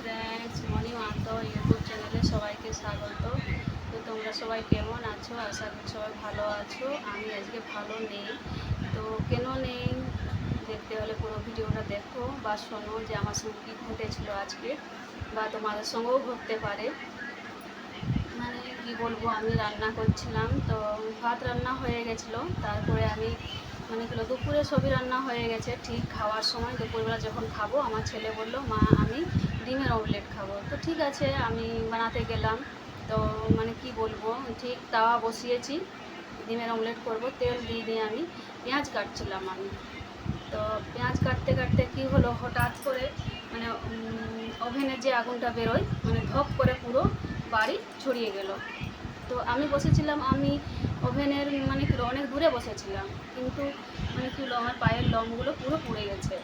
Friends মনি মাতো YouTube চ্যানেলে সবাইকে স্বাগত। তো তোমরা সবাই কেমন আছো? আশা করি সবাই ভালো আছো। আমি আজকে ভালো নেই। তো কেন নেই? দেখতে হলে পুরো ভিডিওটা দেখো। বা শোনো যে আমার সঙ্গে কী ঘটেছিল আজকে, বা তোমাদের সঙ্গেও ঘটতে পারে। মানে কি বলব, আমি রান্না করছিলাম, তো ভাত রান্না হয়ে গেছিল। তারপরে আমি মানে কিলো দুপুরে সবই রান্না হয়ে গেছে। ঠিক খাওয়ার সময়, দুপুরবেলা যখন খাব, আমার ছেলে বলল, মা, আমি ডিমের অমলেট খাব। তো ঠিক আছে, আমি বানাতে গেলাম। তো মানে কি বলব, ঠিক তাওয়া বসিয়েছি। ডিমের অমলেট করব, তেল দিয়ে দিয়ে আমি পেঁয়াজ কাটছিলাম আমি। তো পেঁয়াজ কাটতে কাটতে কি হলো, হঠাৎ করে মানে ওভেনের যে আগুনটা বেরোয় মানে ধপ করে পুরো বাড়ি ছড়িয়ে গেল। তো আমি বসেছিলাম, আমি ওভেনের মানে কি অনেক দূরে বসেছিলাম। কিন্তু মানে কি হলো, আমার পায়ের লমগুলো পুরো পুড়ে গেছে।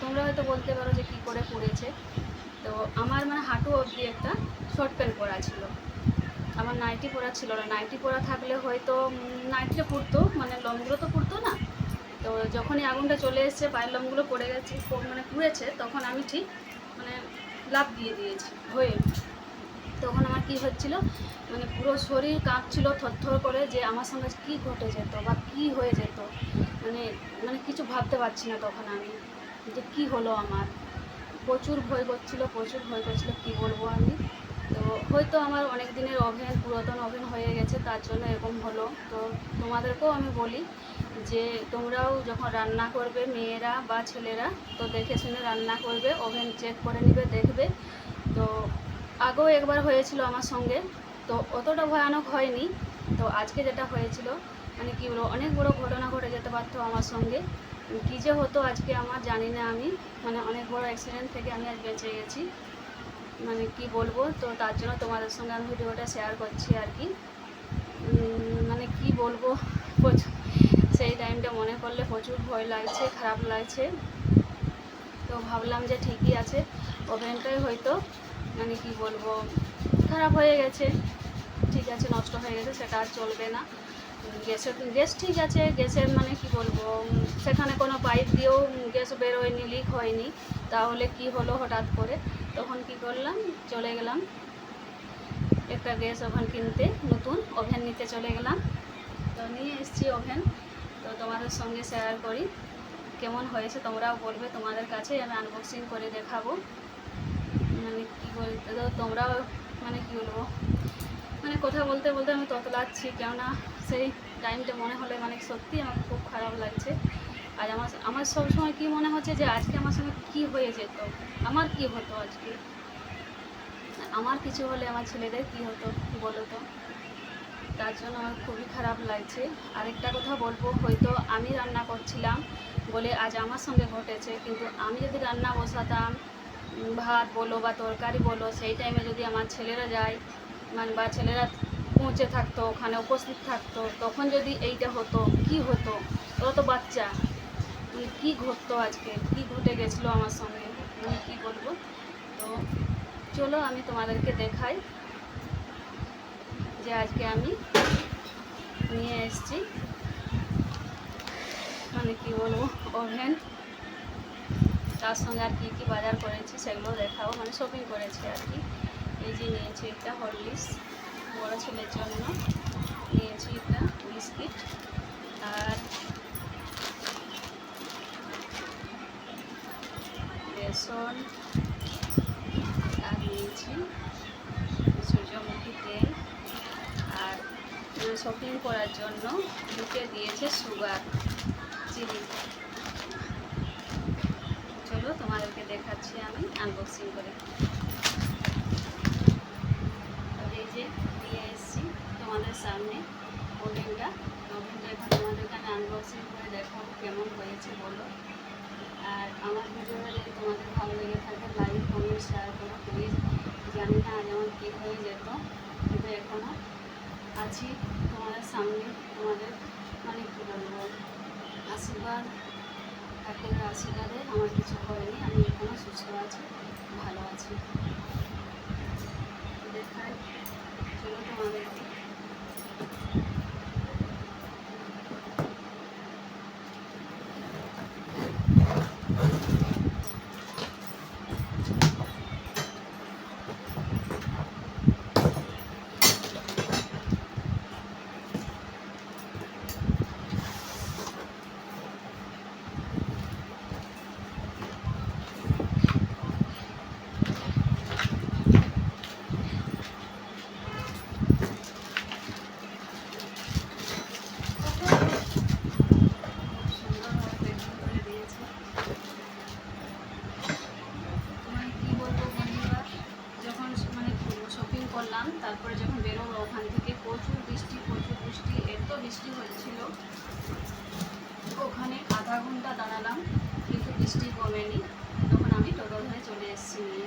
তোমরা হয়তো বলতে পারো যে কী করে পুড়েছে। তো আমার মানে হাঁটু অবধি একটা শর্ট প্যান্ট পরা ছিল। আমার নাইটি পরা ছিল না। নাইটি পরা থাকলে হয়তো নাইটিটা পুড়তো মানে লমগুলো তো পুড়তো না। তো যখনই আগুনটা চলে এসছে, পায়ের লমগুলো পড়ে গেছে মানে পুড়েছে, তখন আমি ঠিক মানে লাভ দিয়ে দিয়েছি, হয়ে তখন আমার কি হচ্ছিল মানে পুরো শরীর কাঁপছিল থরথর করে যে আমার সঙ্গে কি ঘটে যেত বা কি হয়ে যেত। মানে মানে কিছু ভাবতে পারছি না তখন আমি, যে কি হলো আমার। প্রচুর ভয় করছিল, প্রচুর ভয় করছিল, কি বলব আমি? তো হয়তো আমার অনেক দিনের ওভেন পুরাতন ওভেন হয়ে গেছে, তার জন্য এরকম হলো। তো তোমাদেরকেও আমি বলি যে, তোমরাও যখন রান্না করবে, মেয়েরা বা ছেলেরা, তো দেখে শুনে রান্না করবে ওভেন চেক করে নেবে, দেখবে। তো আগেও একবার হয়েছিল আমার সঙ্গে, তো অতটা ভয়ানক হয়নি। তো আজকে যেটা হয়েছিল মানে কি বলব, অনেক বড় ঘটনা ঘটে যেতে পারতো আমার সঙ্গে। কী যে হতো আজকে আমার জানি না আমি। মানে অনেক বড় অ্যাক্সিডেন্ট থেকে আমি আজ বেঁচে গেছি। মানে কি বলব? তো তার জন্য তোমাদের সঙ্গে আমি ভিডিওটা শেয়ার করছি আর কি। মানে কি বলব? সেই টাইমটা মনে করলে প্রচুর ভয় লাগছে, খারাপ লাগছে। তো ভাবলাম যে ঠিকই আছে। ওভেনটাই হয়তো মানে কি বলব? খারাপ হয়ে গেছে। ঠিক আছে, নষ্ট হয়ে গেছে, সেটা আর চলবে না। গ্যাসের গ্যাস ঠিক আছে, গ্যাসের মানে কি বলব সেখানে কোনো পাইপ দিয়েও গ্যাস বেরোয়নি লিক হয়নি। তাহলে কি হলো হঠাৎ করে? তখন কি করলাম, চলে গেলাম একটা গ্যাস ওভেন কিনতে, নতুন ওভেন নিতে চলে গেলাম। তো নিয়ে এসছি ওভেন। তো তোমাদের সঙ্গে শেয়ার করি, কেমন হয়েছে তোমরাও বলবে তোমাদের কাছে, আমি আনবক্সিং করে দেখাবো। মানে কী বলতে তো তোমরাও মানে কী বলব মানে কথা বলতে বলতে আমি ততলাচ্ছি, কেননা সেই টাইমটা মনে হলে মানে সত্যি আমার খুব খারাপ লাগছে। আর আমার আমার সবসময় কী মনে হচ্ছে যে আজকে আমার সঙ্গে কী হয়ে যেত? আমার কি হতো আজকে? আমার কিছু হলে আমার ছেলেদের কি হতো বলো তো? তার জন্য আমার খুবই খারাপ লাগছে। আরেকটা কথা বলব, হয়তো আমি রান্না করছিলাম বলে আজ আমার সঙ্গে ঘটেছে, কিন্তু আমি যদি রান্না বসাতাম ভাত বলো বা তরকারি বলো, সেই টাইমে যদি আমার ছেলেরা যায় মানে বা ছেলেরা পৌঁছে থাকতো, ওখানে উপস্থিত থাকতো, তখন যদি এইটা হতো, কি হতো? ওরা তো বাচ্চা। মানে কী ঘটতো আজকে? কী ঘটে গেছিল আমার সঙ্গে? আমি কী বলব? তো চলো আমি তোমাদেরকে দেখাই যে আজকে আমি নিয়ে এসেছি। মানে কি বলব? ওভেন। তার সঙ্গে আর কী কী বাজার করেছি সেগুলো দেখাবো। মানে শপিং করেছি আর কি। এই যে নিয়েছি একটা হরলিক্স। বড়ো ছেলের জন্য নিয়েছি এটা বিস্কিট। আর বেসন আর নিয়েছি সূর্যমুখী তেল। আর শপিং করার জন্য ঢুকে দিয়েছে সুগার, চিনি। চলো তোমাদেরকে দেখাচ্ছি আমি আনবক্সিং করে। এই যে তোমাদের সামনে ওভেনটা ওভেনটা এখন তোমাদেরকে আমি আনবক্সিং করে দেখাবো কেমন হয়েছে, বলো। আর আমার ভিডিওটা যদি তোমাদের ভালো লেগে থাকে লাইক কমেন্ট শেয়ার করো প্লিজ জানি না আজ আমার কী হয়ে যেত, কিন্তু এখনও আছি তোমাদের সামনে, তোমাদের মানে কী বলব আশীর্বাদ, ঠাকুরের আশীর্বাদে। আমার কিছু হয়নি, আমি এখনও সুস্থ আছি, ভালো আছি। দেখাই, চলো তোমাদেরকে। বেরোলাম তারপরে যখন বেরোলো ওখান থেকে প্রচুর বৃষ্টি প্রচুর বৃষ্টি, এত বৃষ্টি হচ্ছিল ওখানে আধা ঘণ্টা দাঁড়ালাম, কিন্তু বৃষ্টি কমেনি। তখন আমি টোটো হয়ে চলে এসেছি। নিয়ে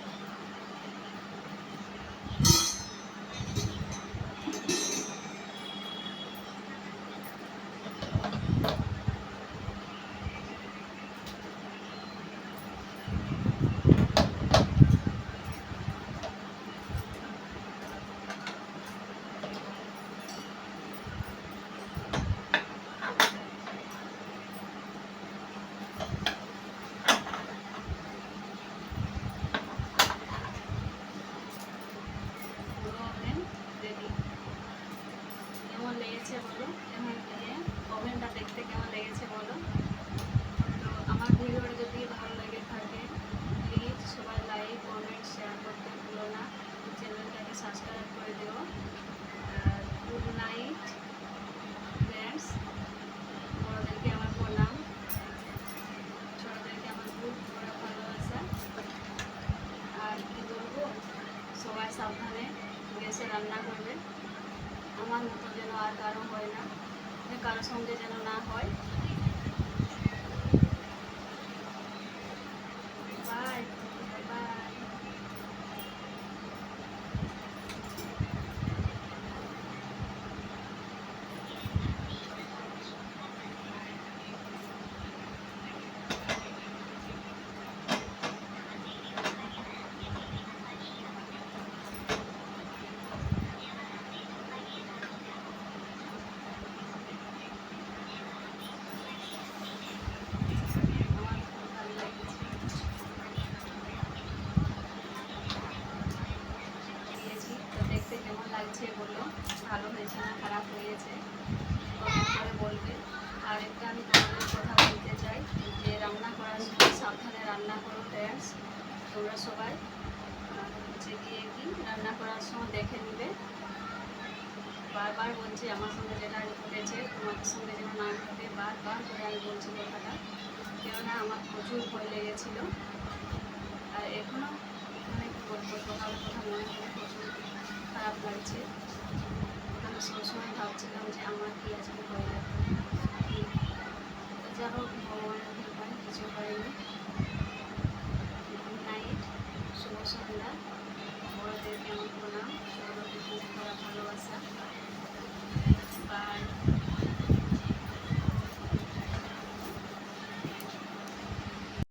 রান্না করবেন আমার মতো যেন আর কারও হয় না, যে কারোর সঙ্গে যেন না হয় বাই বাই আমার খুব ভালো লেগেছে দিয়েছি তো দেখতে কেমন লাগছে বলল ভালো হয়েছে না খারাপ হয়েছে কমেন্ট করে বলবে আর একটা আমি তোমাদের কথা বলতে চাই যে রান্না করার সময় সাবধানে রান্না করো ফ্রেন্ডস তোমরা সবাই। হচ্ছে গিয়ে কি, রান্না করার সময় দেখে নিবে। বারবার বলছি, আমার সঙ্গে যেটা ঘটেছে, তোমাদের সঙ্গে যেন না ঘটে, বারবার করে আমি বলছি কথাটা। কেননা আমার প্রচুর ভয় লেগেছিল। আর এখনও মানে কী বলব সকালের কথা মনে হলে প্রচুর খারাপ লাগছে। আমি সবসময় ভাবছিলাম যে আমার